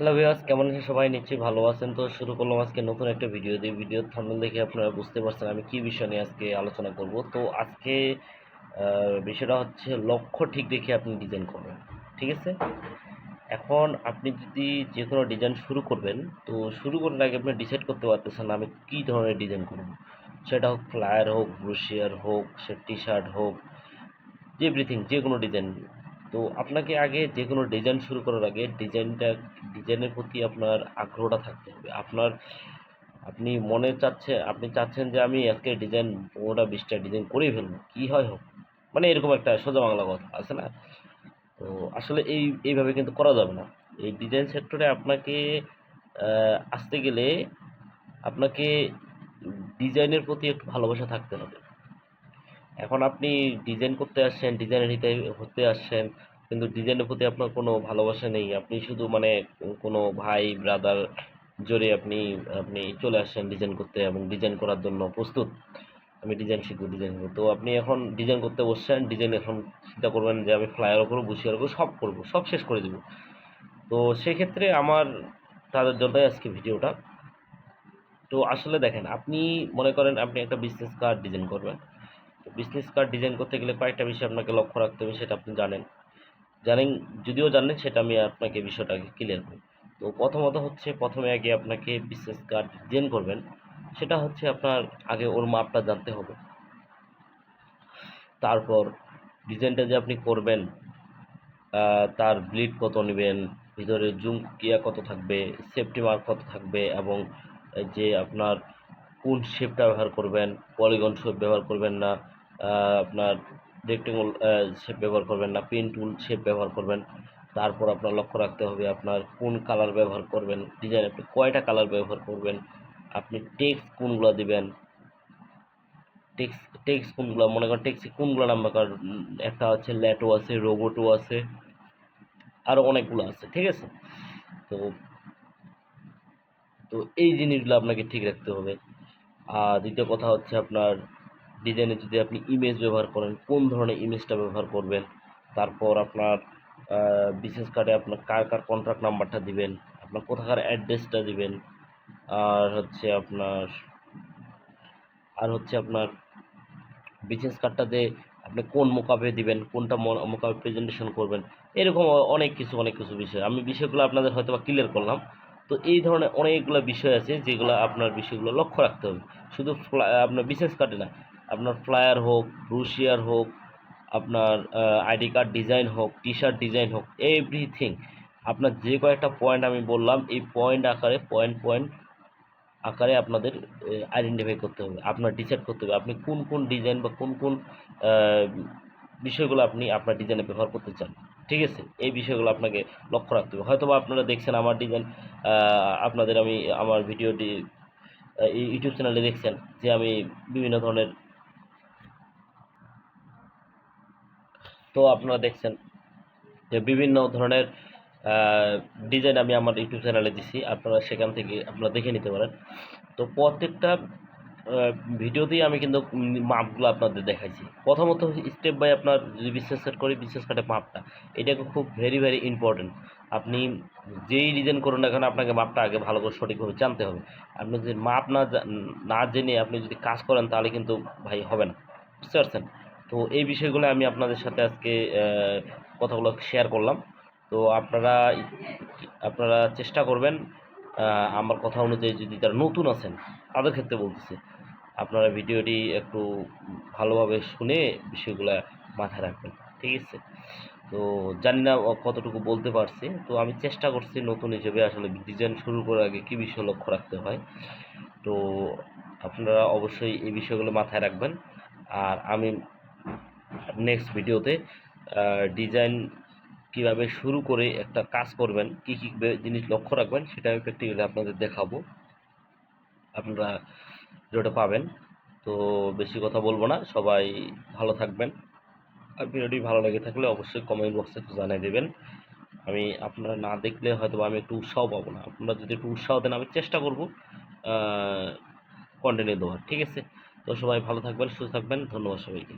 Hello viewers, কেমন আছেন সবাই? নিশ্চয়ই ভালো আছেন। তো শুরু করলাম আজকে নতুন একটা ভিডিও দিয়ে। ভিডিওর থাম্বনেল দেখে আপনারা বুঝতে পারছেন আমি কি বিষয় নিয়ে আজকে আলোচনা করব। তো আজকে বিষয়টা হচ্ছে লক্ষ্য ঠিক রেখে আপনি ডিজাইন করবেন, ঠিক আছে? এখন আপনি যদি যে কোনো ডিজাইন শুরু করবেন, তো শুরু করার আগে আপনি ডিসাইড করতে পারতেছেন আমি কী ধরনের ডিজাইন করব। সেটা হোক ফ্লায়ার হোক ব্রুশিয়ার হোক, সে টি শার্ট হোক এভরিথিং যে কোনো ডিজাইন তো আপনাকে আগে যে কোনো ডিজাইন শুরু করার আগে ডিজাইনটা ডিজাইনের প্রতি আপনার আগ্রহটা থাকতে হবে। আপনার, আপনি মনে চাচ্ছে, আপনি চাচ্ছেন যে আমি আজকে ডিজাইন পনেরোটা বিশটা ডিজাইন করেই ফেলব। কী হয় হোক মানে এরকম একটা সোজা বাংলা কথা, আছে না? তো আসলে এই, এইভাবে কিন্তু করা যাবে না। এই ডিজাইন সেক্টরে আপনাকে আসতে গেলে আপনাকে ডিজাইনের প্রতি একটু ভালোবাসা থাকতে হবে। এখন আপনি ডিজাইন করতে আসছেন ডিজাইনের হিতে হতে আসছেন, কিন্তু ডিজাইনের প্রতি আপনার কোনো ভালোবাসা নেই। আপনি শুধু মানে কোনো ভাই ব্রাদার জোরে আপনি আপনি চলে আসছেন ডিজাইন করতে এবং ডিজাইন করার জন্য প্রস্তুত। আমি ডিজাইন শিখব ডিজাইন শিখব। তো আপনি এখন ডিজাইন করতে বসছেন ডিজাইন এখন চিন্তা করবেন যে আমি ফ্লায়ারও করব বুশিয়ার করব, সব করব, সব শেষ করে দেবো। তো সেক্ষেত্রে আমার, তাদের জন্যই আজকে ভিডিওটা। তো আসলে দেখেন, আপনি মনে করেন আপনি একটা বিজনেস কার্ড ডিজাইন করবেন। বিজনেস কার্ড ডিজাইন করতে গেলে কয়েকটা বিষয় আপনাকে লক্ষ্য রাখতে হবে, সেটা আপনি জানেন। জানেন, যদিও জানেন সেটা আমি আপনাকে বিষয়টাকে ক্লিয়ার করি। তো প্রথমত হচ্ছে, প্রথমে আগে আপনাকে বিজনেস কার্ড ডিজাইন করবেন, সেটা হচ্ছে আপনার আগে ওর মাপটা জানতে হবে। তারপর ডিজাইনটা যে আপনি করবেন তার ব্লিড কত নেবেন, ভিতরে জুম কিয়া কত থাকবে সেফটি মার্ক কত থাকবে, এবং যে আপনার কোন শেপটা ব্যবহার করবেন? পলিগন শেপ ব্যবহার করবেন না আপনার রেক্টেঙ্গল শেপ ব্যবহার করবেন না পেন টুল শেপ ব্যবহার করবেন। তারপর আপনার লক্ষ্য রাখতে হবে আপনার কোন কালার ব্যবহার করবেন ডিজাইন আপনি কয়টা কালার ব্যবহার করবেন, আপনি টেক্স কোনগুলো দিবেন টেক্স টেক্স কোনগুলো, মনে করেন টেক্সে কোনগুলো নাম্বার একটা হচ্ছে ল্যাটো আছে রোবোটো আছে আরও অনেকগুলো আছে, ঠিক আছে? তো তো এই জিনিসগুলো আপনাকে ঠিক রাখতে হবে। আর দ্বিতীয় কথা হচ্ছে আপনার ডিজাইনে যদি আপনি ইমেজ ব্যবহার করেন, কোন ধরনের ইমেজটা ব্যবহার করবেন? তারপর আপনার বিশেষ কার্ডে আপনার কার কার কন্ট্রাক্ট নাম্বারটা দিবেন, আপনার কোথাকার অ্যাড্রেসটা দিবেন, আর হচ্ছে আপনার, আর হচ্ছে আপনার বিজনেস কার্ডটাতে আপনি কোন মোকাবে দিবেন, কোনটা মোকাবে প্রেজেন্টেশন করবেন, এরকম অনেক কিছু অনেক কিছু বিষয়। আমি বিষয়গুলো আপনাদের হয়তো বা ক্লিয়ার করলাম। তো এই ধরনের অনেকগুলো বিষয় আছে যেগুলো আপনার বিষয়গুলো লক্ষ্য রাখতে হবে। শুধু আপনার বিজনেস কার্ডে না, আপনার ফ্লায়ার হোক ব্রুশিয়ার হোক, আপনার আইডি কার্ড ডিজাইন হোক টি শার্ট ডিজাইন হোক, এভরিথিং। আপনার যে কয়েকটা পয়েন্ট আমি বললাম, এই পয়েন্ট আকারে, পয়েন্ট পয়েন্ট আকারে আপনাদের আইডেন্টিফাই করতে হবে, আপনার ডিসাইড করতে হবে, আপনি কোন কোন ডিজাইন বা কোন কোন বিষয়গুলো আপনি আপনার ডিজাইনে ব্যবহার করতে চান। ঠিক আছে, এই বিষয়গুলো আপনাকে লক্ষ্য রাখতে হবে। হয়তো আপনারা দেখছেন আমার ডিজাইন আপনাদের আমি আমার ভিডিওটি ইউটিউব চ্যানেলে দেখছেন যে আমি বিভিন্ন ধরনের তো আপনারা দেখছেন যে বিভিন্ন ধরনের ডিজাইন আমি আমার ইউটিউব চ্যানেলে দিছি। আপনারা সেখান থেকে আপনারা দেখে নিতে পারেন। তো প্রত্যেকটা ভিডিওতেই আমি কিন্তু মাপগুলো আপনাদের দেখাইছি। প্রথমত স্টেপ বাই আপনার যদি বিশ্বাস করি, বিশ্বাস কাটে মাপটা। এটা খুব ভেরি ভেরি ইম্পর্টেন্ট আপনি যেই ডিজাইন করুন না কেন, আপনাকে মাপটা আগে ভালো করে সঠিকভাবে জানতে হবে। আপনি যদি মাপ না না জেনে আপনি যদি কাজ করেন, তাহলে কিন্তু ভাই হবে না। বুঝতে পারছেন? তো এই বিষয়গুলো আমি আপনাদের সাথে আজকে কথাগুলো শেয়ার করলাম। তো আপনারা আপনারা চেষ্টা করবেন আমার কথা অনুযায়ী যদি তারা নতুন আছেন, তাদের ক্ষেত্রে বলতেছি। আপনারা ভিডিওটি একটু ভালোভাবে শুনে বিষয়গুলো মাথায় রাখবেন, ঠিক আছে? তো জানি না কতটুকু বলতে পারছি, তো আমি চেষ্টা করছি নতুন হিসেবে আসলে ডিজাইন শুরু করার আগে কী বিষয় লক্ষ্য রাখতে হয়। তো আপনারা অবশ্যই এই বিষয়গুলো মাথায় রাখবেন। আর আমি নেক্সট ভিডিওতে ডিজাইন কীভাবে শুরু করে একটা কাজ করবেন, কী কী জিনিস লক্ষ্য রাখবেন সেটা আমি প্র্যাকটিক্যালি আপনাদের দেখাবো। আপনারা ভিডিওটা পাবেন। তো বেশি কথা বলব না, সবাই ভালো থাকবেন। আর ভিডিওটি ভালো লেগে থাকলে অবশ্যই কমেন্ট বক্সে একটু জানিয়ে দেবেন। আমি আপনারা না দেখলে হয়তো আমি একটু উৎসাহ পাবো না। আপনারা যদি একটু উৎসাহ দেন, আমি চেষ্টা করব কন্টিনিউ দেওয়ার। ঠিক আছে? তো সবাই ভালো থাকবেন, সুস্থ থাকবেন। ধন্যবাদ সবাইকে।